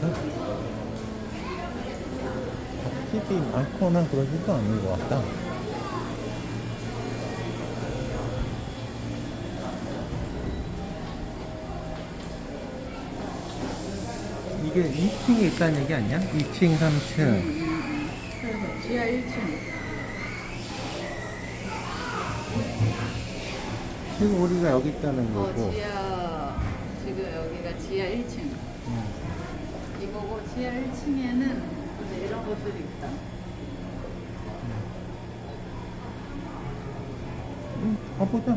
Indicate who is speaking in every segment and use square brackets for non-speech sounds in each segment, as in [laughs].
Speaker 1: 같아. 집이 많거나 그러지도 않는 것 같다. 이게 2층에 있다는 얘기 아니야? 2층, 3층.
Speaker 2: 그래서 지하 1층.
Speaker 1: 지금 우리가 여기 있다는
Speaker 2: 어,
Speaker 1: 거고.
Speaker 2: 지하 지금 여기가 지하 1층.
Speaker 1: 음.
Speaker 2: 이거고 지하 1층에는 이제 이런 것들이 있다.
Speaker 1: 음, 가보자.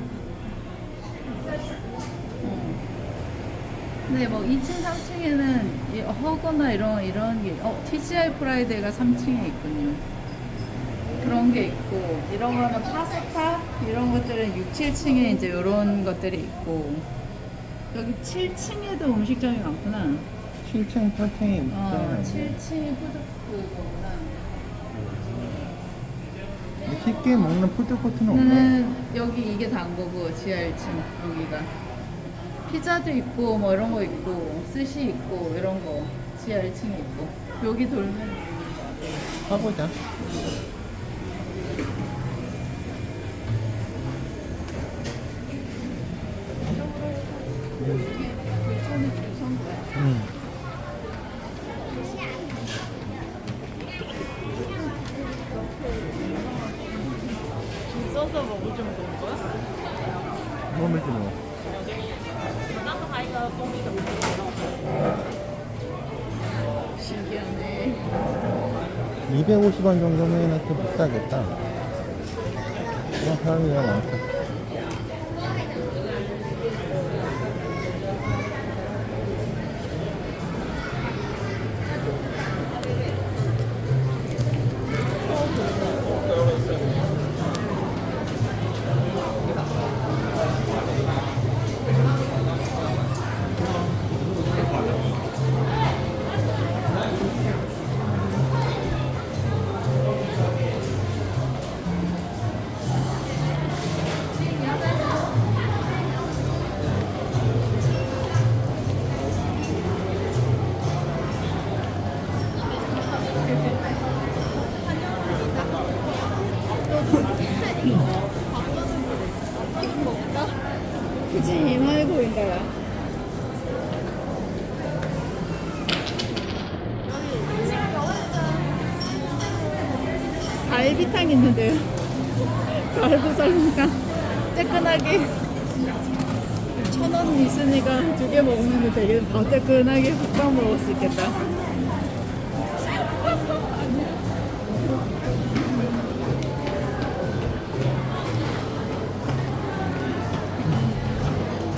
Speaker 2: 근데 뭐 2층, 3층에는 허거나 이런 이런 게 어, TGI 프라이드가 3층에 있군요. 그런 게 있고 이런 거는 파스타 이런 것들은 6, 7층에 이제 이런 것들이 있고 여기 7층에도 음식점이 많구나.
Speaker 1: 7층, 8층이
Speaker 2: 어,
Speaker 1: 있잖아.
Speaker 2: 7층이 푸드코트구나.
Speaker 1: 쉽게 먹는 푸드코트는 없네.
Speaker 2: 저는 여기 이게 단 거고 지하 1층 여기가 피자도 있고 뭐 이런 거 있고 스시 있고 이런 거 지하 1층에 있고 여기 돌면
Speaker 1: 가보자.
Speaker 2: 거야.
Speaker 1: 응. 250원 정도면 좀 비싸겠다. 그런 사람이 가 많다.
Speaker 2: 야. 갈비탕 있는데요. 갈비살이니까 [laughs] 뜨끈하게 천 원 있으니까 두 개 먹으면 되게 더 뜨끈하게 훅 먹을 수 있겠다.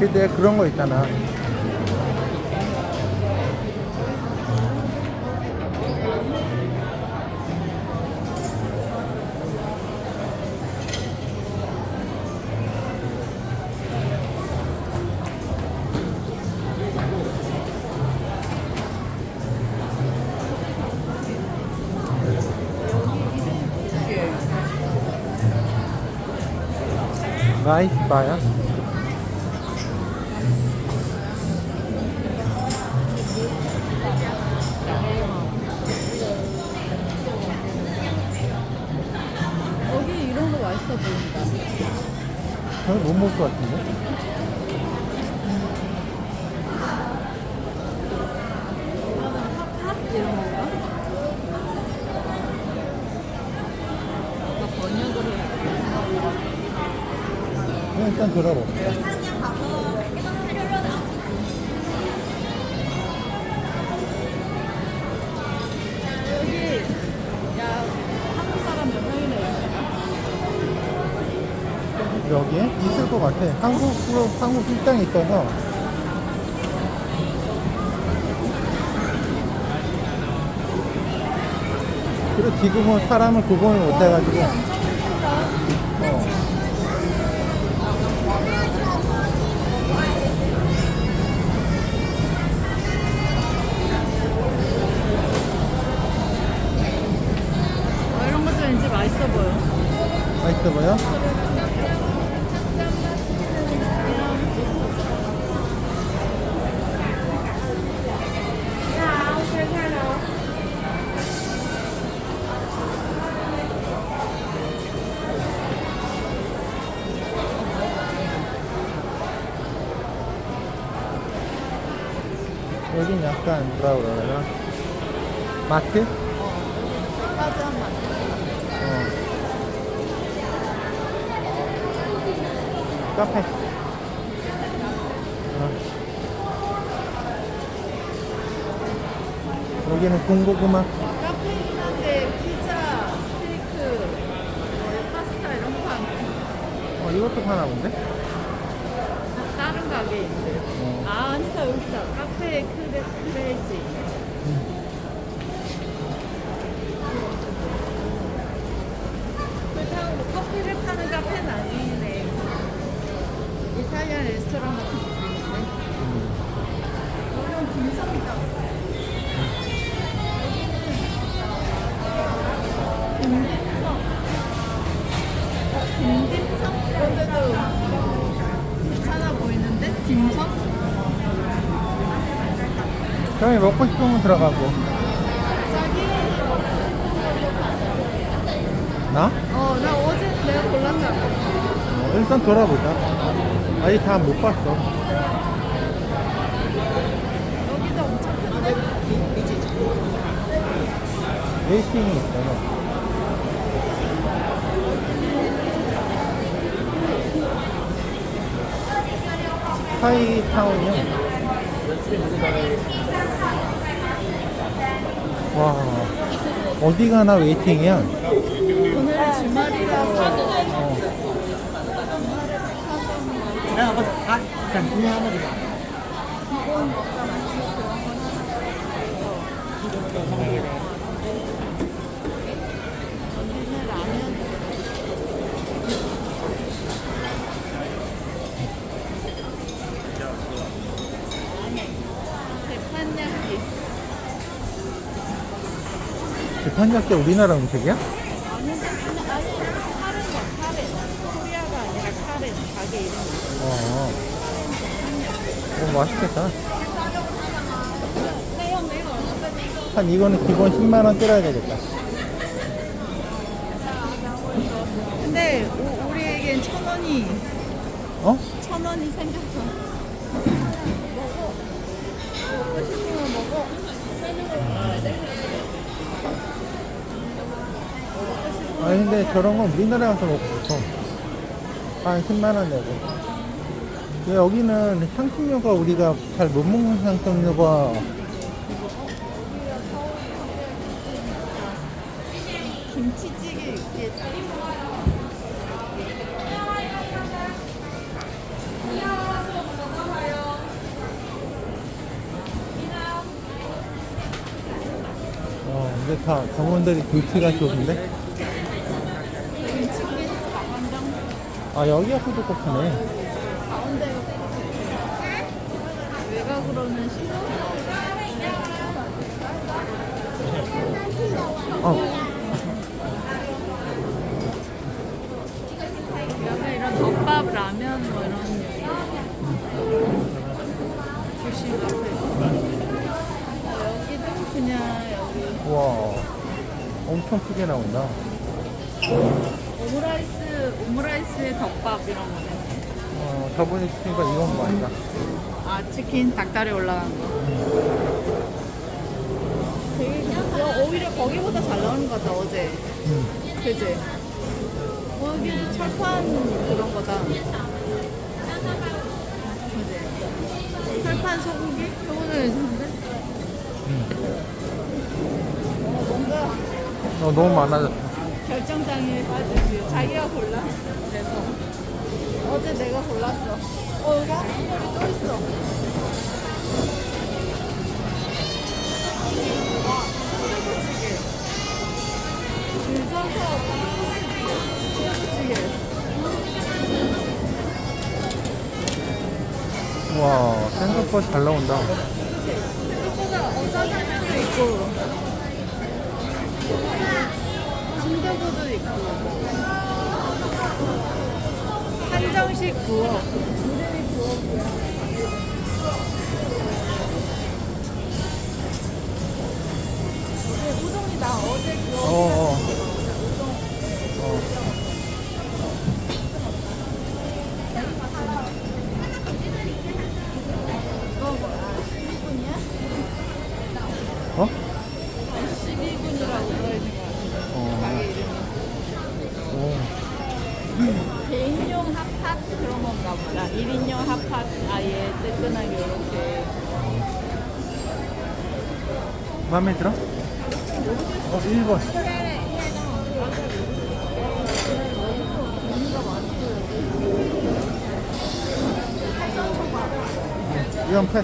Speaker 1: 근데 그런 거 있잖아. 라이
Speaker 2: 맛있어 보인다.
Speaker 1: 잘못 먹을 것 같은데?
Speaker 2: 이런 건가? 이거 번역을 해야
Speaker 1: 그냥 일단 들어볼게. 여기에? 있을 것 같아. 한국으로, 한국 식당이 있어서. 그리고 지금은 사람을 구분을 못 해가지고. 어.
Speaker 2: 어, 이런 것도 왠지 맛있어 보여.
Speaker 1: 맛있어 보여? 마트?
Speaker 2: 맛.
Speaker 1: 어. 카페. 어. 여기는 군고구마.
Speaker 2: 카페긴 한데 피자, 스테이크, 뭐 파스타 이런 거 파는
Speaker 1: 어, 이것도 파나 본데?
Speaker 2: 다른 가게 있는데.
Speaker 1: 어.
Speaker 2: 아, 아니다 여기 있다. 카페 크레, 크레이지. 그렇다고 뭐 커피를 파는 카페는 아니네. 이탈리안 레스토랑 같은 느낌인데. 어? 그런데도 괜찮아 보이는데? 딤섬?
Speaker 1: 형이 먹고 싶으면 들어가고. 나?
Speaker 2: 어, 나 어제 내가 골랐잖아.
Speaker 1: 어, 일단 돌아보자. 아직 다 못 봤어.
Speaker 2: 여기도 엄청 큰데?
Speaker 1: 웨이팅이 있잖아. 스카이타운이요? 와, 어디 가나 웨이팅이야.
Speaker 2: 오늘은 주말이라서 먹다 맛집 그런 거는 여기는 라면
Speaker 1: 대판焼き대판약게 우리나라 음식이야?
Speaker 2: 아니 아니 카레네 카레. 코리아가 아니라 카레 가게 이름이
Speaker 1: 어. 어, 맛있겠다. 한 이거는 기본 10만 원 때려야 되겠다.
Speaker 2: 근데 우- 우리에겐 천 원이
Speaker 1: 어?
Speaker 2: 천 원이 생겼어. 먹어. 먹고 싶으면 먹어.
Speaker 1: 아니 근데 저런 건 우리나라 가서 먹고 싶어 한 10만 원 내고 근데 여기는 향신료가 우리가 잘 못 먹는 향신료가
Speaker 2: 김치찌개 육개장.
Speaker 1: 어 근데 다 정원들이 불치가 좋은데 아 여기가 푸드코트네
Speaker 2: 가운데 외곽으로는 신호.
Speaker 1: 어
Speaker 2: 약간 이런 덮밥 라면 뭐 이런 주시 카페. 어, 여기도 그냥 여기
Speaker 1: 우와 엄청 크게 나온다
Speaker 2: 오므라이스 오므라이스에 덮밥 이런 거네.
Speaker 1: 어 저번에 거 이건 거 아니다
Speaker 2: 아 치킨 닭다리 올라간 거. 되게 그냥 오히려 거기보다 잘 나오는 것 같다 어제.
Speaker 1: 음.
Speaker 2: 그지? 거기도 철판 그런 거다. 그지? 철판 소고기? 이거는?
Speaker 1: 음.
Speaker 2: 어, 뭔가
Speaker 1: 어, 너무 많아졌어
Speaker 2: 결정장애 빠지지. 자기가 골라. 그래서 어제 내가 골랐어. 와
Speaker 1: 생각보다 잘 나온다.
Speaker 2: 생각보다 어 짜장면도 있고 순두부도 있고 한정식 부엌 부엌이야 이게 우동이다. 어제 그
Speaker 1: 어어.
Speaker 2: 우동.
Speaker 1: 어. 마음에 들어? 어, 1번. 이건 펫.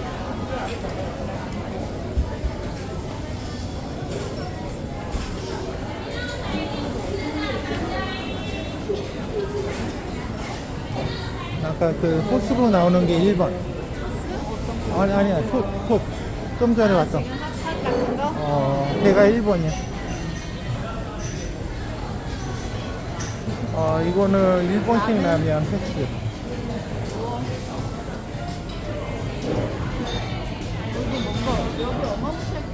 Speaker 1: 아까 그 소스로 나오는 게 1번. 아니, 아니야. 톱, 톱. 좀 전에 왔어. 걔가 1번이야. 어, 이거는 1번씩 라면 패스.
Speaker 2: 여기 뭔가 여기 어마무시하게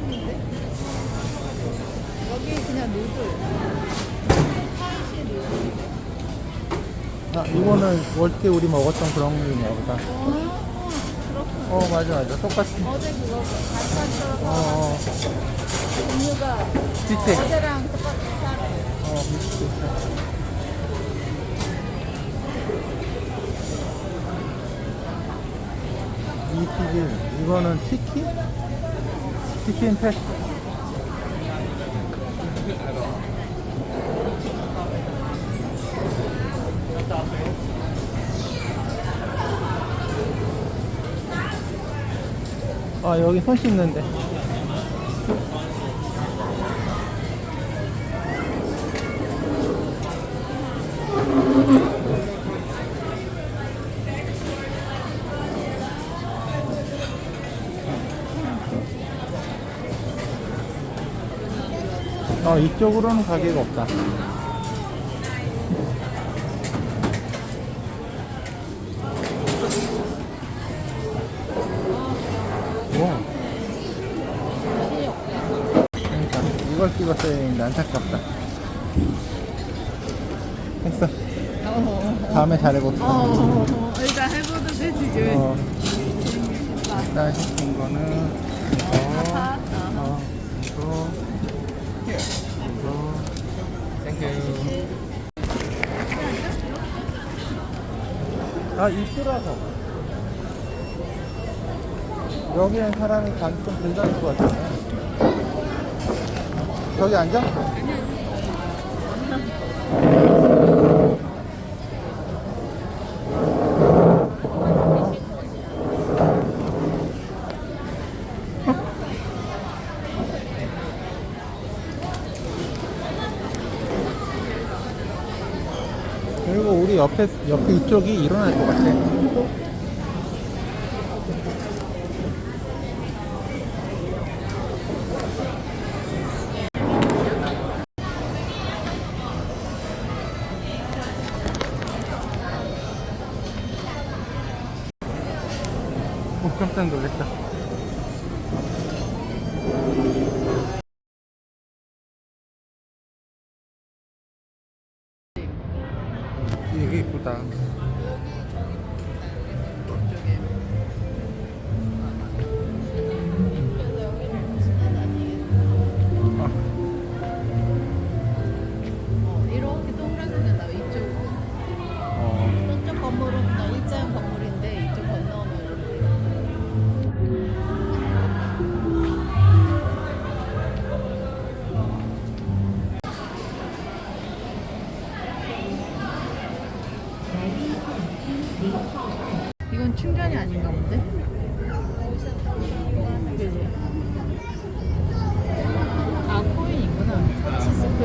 Speaker 2: 크는데? 여기 그냥 누들. 스파이시 누들.
Speaker 1: 아, 이거는 월때 우리 먹었던 그런 거인가 보다.
Speaker 2: 어.
Speaker 1: 어, 맞아, 맞아. 똑같은.
Speaker 2: 어제 그거 갈파처럼
Speaker 1: 어, 어,
Speaker 2: 종류가
Speaker 1: 비슷해.
Speaker 2: 어제랑 똑같이.
Speaker 1: 어, 비슷해. 이 튀김, 이거는 치킨? 치킨 패스. 아, 여기 손 씻는데. 어, 이쪽으로는 가게가 없다. 했는데 안타깝다. 했어.
Speaker 2: 어,
Speaker 1: 다음에 잘해볼게.
Speaker 2: 어, 어, 어, 일단 해보도 돼, 지금.
Speaker 1: 어. 일단 시킨 거는 이거,
Speaker 2: 핫팟,
Speaker 1: 어, 이거, 이거. 땡큐. 아, 입구라서. 여기는 사람이 가기 좀 불다닐 것 같아. 저기 앉아? 그리고 우리 옆에, 옆에 이쪽이 일어날 것 같아. 오, 깜짝 놀랐다.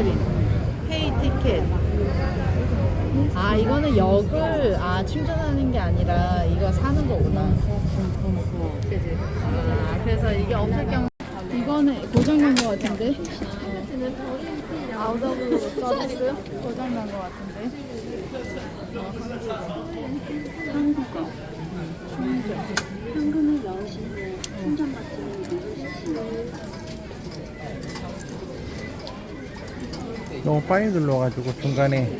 Speaker 2: 스크린. 페이 티켓. 아, 이거는 역을, 아, 충전하는 게 아니라 이거 사는 거구나. 그지? 아, 그래서 이게 없을 경우. 이거는 고장난 거 같은데? 아웃 오브 서비스? 고장난 거 같은데? 한국어.
Speaker 3: 현금을 넣으신 후 충전 버튼을 누르시고
Speaker 1: 너무 빨리 눌러가지고 중간에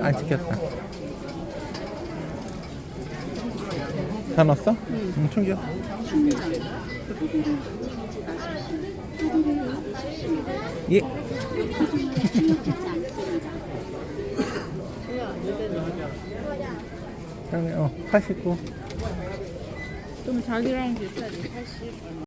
Speaker 1: 안 찍혔다. 다 넣었어? 응.
Speaker 3: 카드를 받으십시오.
Speaker 1: 예. [laughs] 그다음에 어 89.
Speaker 2: 좀 자기랑 비슷하지 80 얼마